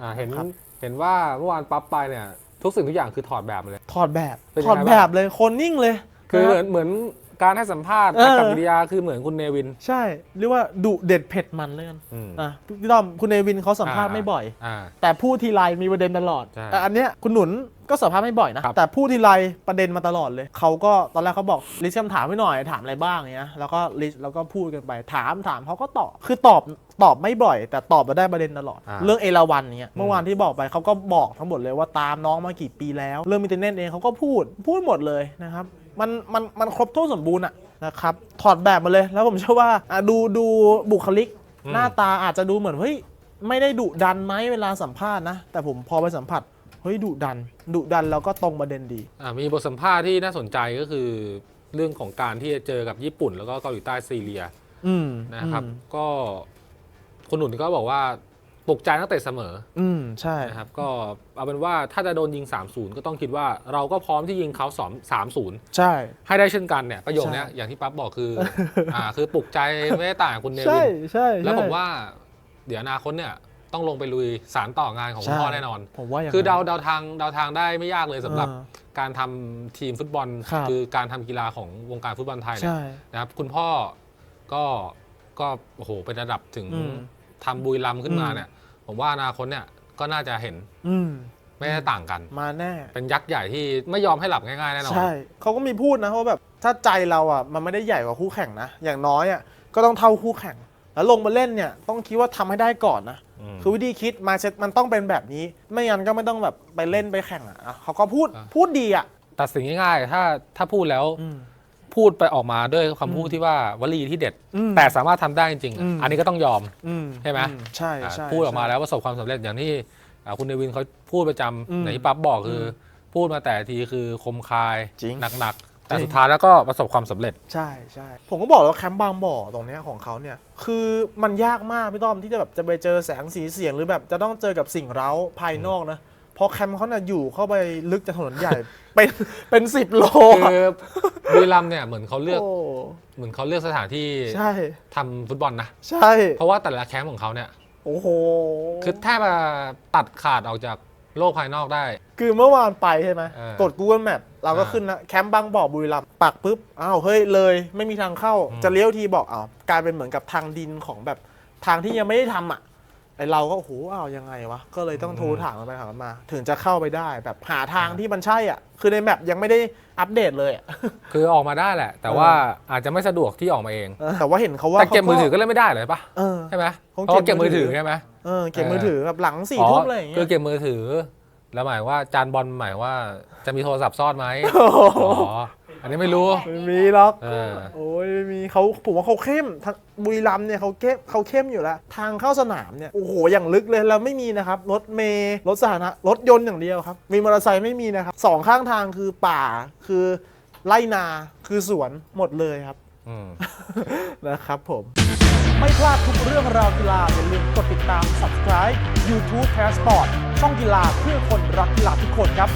อ่าเห็นครับ เห็นว่าเมื่อวานปั๊บไปเนี่ย ทุกสิ่งทุกอย่างคือถอดแบบมาเลย ถอดแบบเป็นยังถอดไงแบบ้างบเลย คนนิ่งเลยคือเหมืนะอนเหมือน การให้สัมภาษณ์เออกับกิริยาคือเหมือนคุณเนวิน ใช่เรียกว่าดุเด็ดเผ็ดมันเลยกันอืม อะพี่ต้อมคุณเนวินเขาสัมภาษณ์อ่าไม่บ่อย อ่า แต่พูดทีไรมีประเด็นตลอด ใช่แต่อันเนี้ยคุณหนุนก็สัมภาษณ์ไม่บ่อยนะ ครับ แต่พูดทีไรประเด็นมาตลอดเลย เขาก็ตอนแรกเขาบอกลิสคำถามไม่หน่อยถามอะไรบ้างเนี้ย แล้วก็ลิสแล้วก็พูดกันไปถามถามเขาก็ตอบ คือตอบตอบไม่บ่อย แต่ตอบมาได้ประเด็นตลอด อ่าเรื่องเอราวันเนี้ยอืมเมื่อวานที่บอกไปเขาก็บอกทั้งหมดเลยว่าตามน้องมากี่ปีแล้ว เรื่องมิเตเนตเองเขาก็พูดพูดหมดเลยนะครับ มันมันมันครบถ้วนสมบูรณ์อะนะครับถอดแบบมาเลยแล้วผมเชื่อว่าอะดูดูบุคลิก อืม หน้าตาอาจจะดูเหมือนเฮ้ยไม่ได้ดุดันไหมเวลาสัมภาษณ์นะ แต่ผมพอไปสัมผัสเฮ้ยดุดันดุดันแล้วก็ตรงประเด็นดี อ่ามีบทสัมภาษณ์ที่น่าสนใจก็คือ เรื่องของการที่จะเจอกับญี่ปุ่น แล้วก็เกาหลีใต้ซีเรียอืมนะครับ อืมก็คุณหนุนก็บอกว่า ปลุกใจนักเตะเสมออืมใช่นะครับก็เอาเป็นว่าถ้าจะโดนยิง 3-0 ก็ต้องคิดว่าเราก็พร้อมที่ยิงเขา2 3-0 ใช่ ให้ได้เช่นกันเนี่ยประโยคเนี้ยใช่อย่างที่ปั๊บบอกคืออ่าคือปลุกใจไม่ได้ต่างกับคุณเนวิใช่นใช่แล้วผมใช่ว่า เดี๋ยวอนาคตเนี่ยต้องลงไปลุยสารต่องานของคุณใช่พ่อแน่นอน ผมว่าอย่างคือเดานั้นเดาทางเดาทางได้ไม่ยากเลยสำหรับเออการทำทีมฟุตบอลครับคือการทำกีฬาของวงการฟุตบอลไทยเนี่ยใช่นะครับคุณพ่อก็ก็โอ้โหเป็นระดับถึงอืม ทำบุรีรัมย์ขึ้นมาอืมเนี่ย ผมว่าอนาคตเนี่ยก็น่าจะเห็นอืมไม่ได้ต่างกัน มาแน่ เป็นยักษ์ใหญ่ที่ไม่ยอมให้หลับง่ายๆแน่นอน ใช่เขาก็มีพูดนะว่าแบบถ้าใจเราอะมันไม่ได้ใหญ่กว่าคู่แข่งนะ อย่างน้อยอะก็ต้องเท่าคู่แข่ง แล้วลงมาเล่นเนี่ยต้องคิดว่าทำให้ได้ก่อนนะมคือวิธีคิดมาเซ็ตมันต้องเป็นแบบนี้ ไม่งั้นก็ไม่ต้องแบบไปเล่นไปแข่งอะอะเขาก็พูดอะ พูดดีอะ ตัดสินง่ายๆ ถ้าถ้าพูดแล้วอืม พูดไปออกมาด้วยคำพูดที่ว่าวลีที่เด็ด อืมแต่สามารถทำได้จริงๆอะอืม อันนี้ก็ต้องยอม อืมใช่ไหม อืใช่อ่าใช่ พูดออกมาใช่แล้วประสบความสำเร็จอย่างที่อ่าคุณเนวินเขาพูดประจอืมำอย่างที่ปั๊บบอกคืออพูดมาแต่ทีคือคมคายจริงหนักๆแต่จริง สุดท้ายแล้วก็ประสบความสำเร็จ ใช่ใช่ผมก็บอกแล้ววาแคมป์บางบ่อตรงเนี้ยของเขาเนี่ย คือมันยากมากพี่ต้อมที่จะแบบจะไปเจอแสงสีเสียงหรือแบบจะต้องเจอกับสิ่งเร้าภายนอกนะเพราะแคมป์เขาเนี่ยอยู่เข้าไปลึกจากถนนใหญ่ เป็นเป็นสิบโลคือบุรีรัมย์เนี่ยเหมือนเขาเลือก โอ้เหมือนเขาเลือกสถานที่ใช่ ทำฟุตบอลนะ ใช่เพราะว่าแต่ละแคมป์ของเขาเนี่ย โอ้โห คือแทบจะตัดขาดออกจากโลกภายนอกได้ คือเมื่อวานไปใช่ไหมเออกด Google Map เราก็อ่าขึ้นนะแคมป์บางบ่อบุรีรัมย์ปักปุ๊บอ้าวเฮ้ยเลย ไม่มีทางเข้าอืม จะเลี้ยวทีบอกอ้าวกลายเป็นเหมือนกับทางดินของแบบทางที่ยังไม่ได้ทำอะ ไอเราก็โอ้โหอ้าวยังไงวะ ก็เลยต้องโทรถามกันไปถามกันมา ถึงจะเข้าไปได้แบบหาทางที่มันใช่อะ คือในแมปยังไม่ได้อัปเดตเลยอะ คือออกมาได้แหละ แต่ว่าอาจจะไม่สะดวกที่ออกมาเองแต่ว่าเห็นเขาว่าแต่เก็บมือถือก็เล่นไม่ได้เลยปะเออ ใช่ไหมเขาเพราะว่าเก็เก็บบมืมืออถืถืออใช่ไหมเออเก็บเออมือถือแบบหลังสี่ทุ่มอะไรอย่างเงี้คือยเก็บมือถือ แล้วหมายว่าจานบอลหมายว่าจะมีโทรศัพท์ซ่อนไหมโอ้โหอ๋ ออันนี้ไม่รู้ ไม่มีหรอกเออโอ้ยไม่มีเขาผมว่าเขาเข้มทางบุรีรัมย์เนี่ยเขาเข้มเขาเข้มอยู่แล้ว ทางเข้าสนามเนี่ย โอ้โห อย่างลึกเลย แล้วไม่มีนะครับ รถเมล์รถสาธารณะรถยนต์อย่างเดียวครับ มีมอเตอร์ไซค์ไม่มีนะครับสองข้างทางคือป่าคือไร่นาคือสวนหมดเลยครับ อืม นะครับผม ไม่พลาดทุกเรื่องราวกีฬาอย่าลืมกดติดตาม subscribe YouTube Passport ช่องกีฬาเพื่อคนรักกีฬาทุกคนครับ